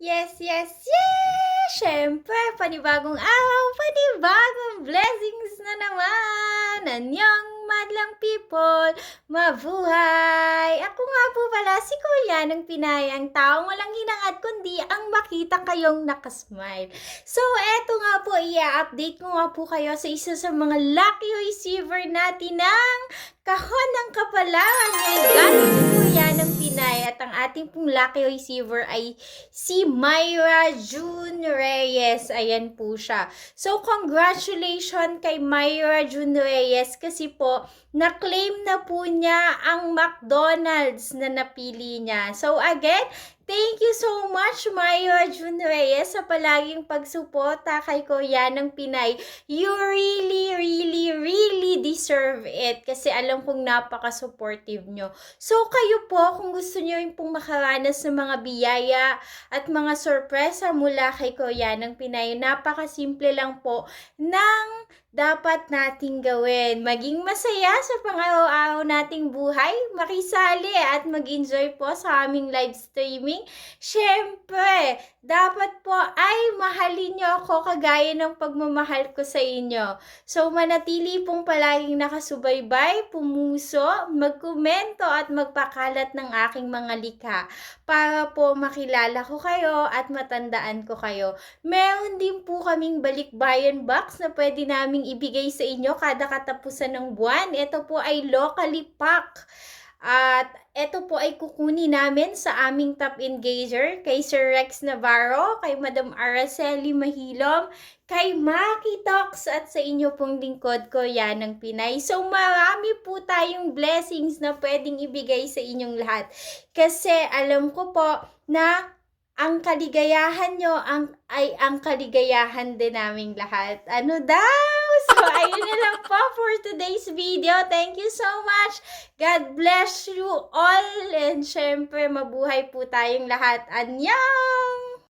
Yes, yes, yes! Siyempre, panibagong araw, panibagong blessings na naman! Anyong madlang people, mabuhay! Ako nga po pala si Kuya ng Pinay, ang taong walang hinangad kundi ang makita kayong nakasmile. So, eto nga po, i-update ko nga po kayo sa isa sa mga lucky receiver natin ng kahon ng. Ngayon, galing at ang ating pong lucky receiver ay si Myra June Reyes. Ayan po siya. So, congratulations kay Myra June Reyes kasi po, na-claim na po niya ang McDonald's na napili niya. So, again, Thank you so much, Myra June Reyes, sa palaging pagsuporta kay Kuya ng Pinay. You really, really deserve it kasi alam kong napaka-supportive nyo. So, kayo po, kung gusto nyo yung pong makaranas ng mga biyaya at mga sorpresa mula kay Kuya ng Pinay, napaka-simple lang po ng dapat nating gawin. Maging masaya sa pang-araw-araw nating buhay, makisali at mag-enjoy po sa aming live streaming. Siyempre, dapat po ay mahalin nyo ako kagaya ng pagmamahal ko sa inyo. So, manatili pong palaging nakasubaybay, pumuso, magkomento at magpakalat ng aking mga likha para po makilala ko kayo at matandaan ko kayo. Meron din po kaming balikbayan box na pwede naming ibigay sa inyo kada katapusan ng buwan. Ito po ay locally pack. At ito po ay kukunin namin sa aming top engager kay Sir Rex Navarro, kay Madam Araceli Mahilom, kay Maki Talks at sa inyo pong lingkod ko yan ng Pinay. So marami po tayong blessings na pwedeng ibigay sa inyong lahat. Kasi alam ko po na ang kaligayahan nyo ang, ay ang kaligayahan din naming lahat. Ano daw? So, ayun na lang po for today's video. Thank you so much. God bless you all. And syempre, mabuhay po tayong lahat. Annyeong!